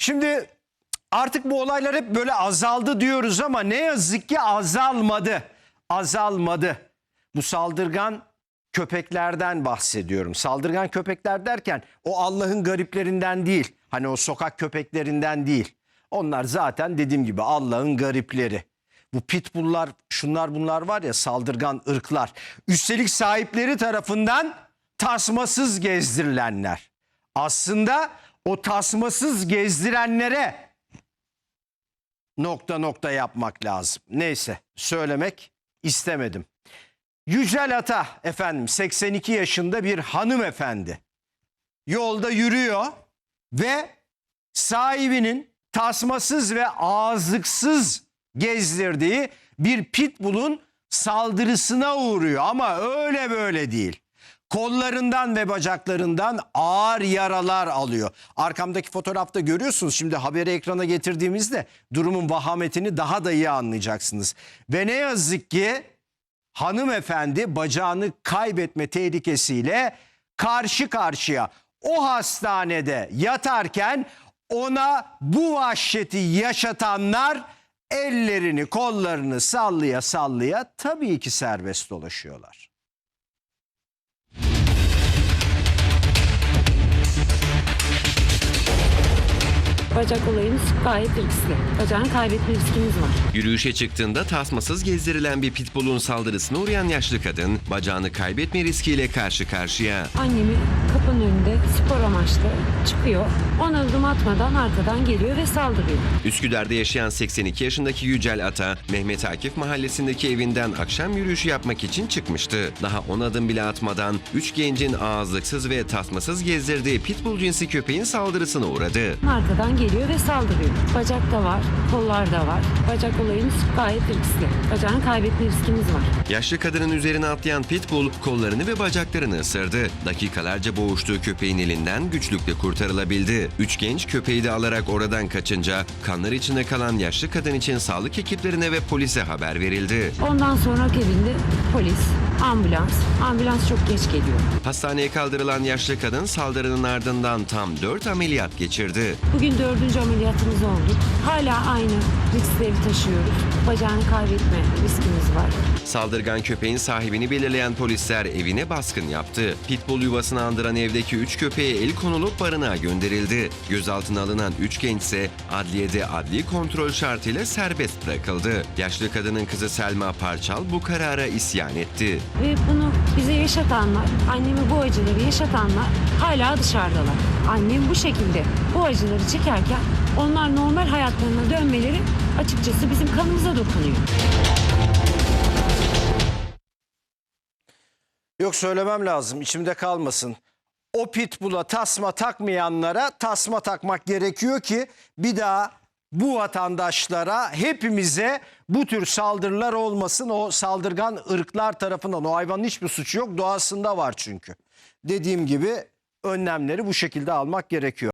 Şimdi artık bu olaylar hep böyle azaldı diyoruz ama ne yazık ki azalmadı. Azalmadı. Bu saldırgan köpeklerden bahsediyorum. Saldırgan köpekler derken o Allah'ın gariplerinden değil. Hani o sokak köpeklerinden değil. Onlar zaten dediğim gibi Allah'ın garipleri. Bu pitbulllar şunlar bunlar var ya saldırgan ırklar. Üstelik sahipleri tarafından tasmasız gezdirilenler. Aslında o tasmasız gezdirenlere nokta nokta yapmak lazım. Neyse söylemek istemedim. Yücel Ata efendim 82 yaşında bir hanımefendi. Yolda yürüyor ve sahibinin tasmasız ve ağızlıksız gezdirdiği bir pitbull'un saldırısına uğruyor ama öyle böyle değil. Kollarından ve bacaklarından ağır yaralar alıyor. Arkamdaki fotoğrafta görüyorsunuz şimdi haberi ekrana getirdiğimizde durumun vahametini daha da iyi anlayacaksınız. Ve ne yazık ki hanımefendi bacağını kaybetme tehlikesiyle karşı karşıya o hastanede yatarken ona bu vahşeti yaşatanlar ellerini kollarını sallaya sallaya tabii ki serbest dolaşıyorlar. Bacak olayımız gayet riskli. Bacağını kaybetme riskimiz var. Yürüyüşe çıktığında tasmasız gezdirilen bir pitbullun saldırısına uğrayan yaşlı kadın bacağını kaybetme riskiyle karşı karşıya. Annemi kapının önünde spor amaçlı çıkıyor. Ona adım atmadan arkadan geliyor ve saldırıyor. Üsküdar'da yaşayan 82 yaşındaki Yücel Ata, Mehmet Akif mahallesindeki evinden akşam yürüyüşü yapmak için çıkmıştı. Daha 10 adım bile atmadan 3 gencin ağızlıksız ve tasmasız gezdirdiği pitbull cinsi köpeğin saldırısına uğradı. Arkadan geliyor ve saldırıyor. Bacak da var, kollar da var. Bacak olayımız gayet riskli. Bacağını kaybetme riskimiz var. Yaşlı kadının üzerine atlayan pitbull kollarını ve bacaklarını ısırdı. Dakikalarca boğuştuğu köpeğin elinden güçlükle kurtarılabildi. Üç genç köpeği de alarak oradan kaçınca kanlar içinde kalan yaşlı kadın için sağlık ekiplerine ve polise haber verildi. Ondan sonra akabinde polis, ambulans. Ambulans çok geç geliyor. Hastaneye kaldırılan yaşlı kadın saldırının ardından tam 4 ameliyat geçirdi. Bugün dördüncü ameliyatımız oldu. Hala aynı riskleri taşıyoruz. Bacağını kaybetme riskimiz var. Saldırgan köpeğin sahibini belirleyen polisler evine baskın yaptı. Pitbull yuvasını andıran evdeki 3 köpeğe el konulup barınağa gönderildi. Gözaltına alınan 3 genç ise adliyede adli kontrol şartıyla serbest bırakıldı. Yaşlı kadının kızı Selma Parçal bu karara isyan etti. Ve bunu bize yaşatanlar, anneme bu acıları yaşatanlar hala dışarıdalar. Annem bu şekilde bu acıları çekerken onlar normal hayatlarına dönmeleri açıkçası bizim kanımıza dokunuyor. Yok söylemem lazım içimde kalmasın. O pitbull'a tasma takmayanlara tasma takmak gerekiyor ki bir daha bu vatandaşlara hepimize bu tür saldırılar olmasın. O saldırgan ırklar tarafından o hayvanın hiçbir suçu yok doğasında var çünkü. Dediğim gibi önlemleri bu şekilde almak gerekiyor.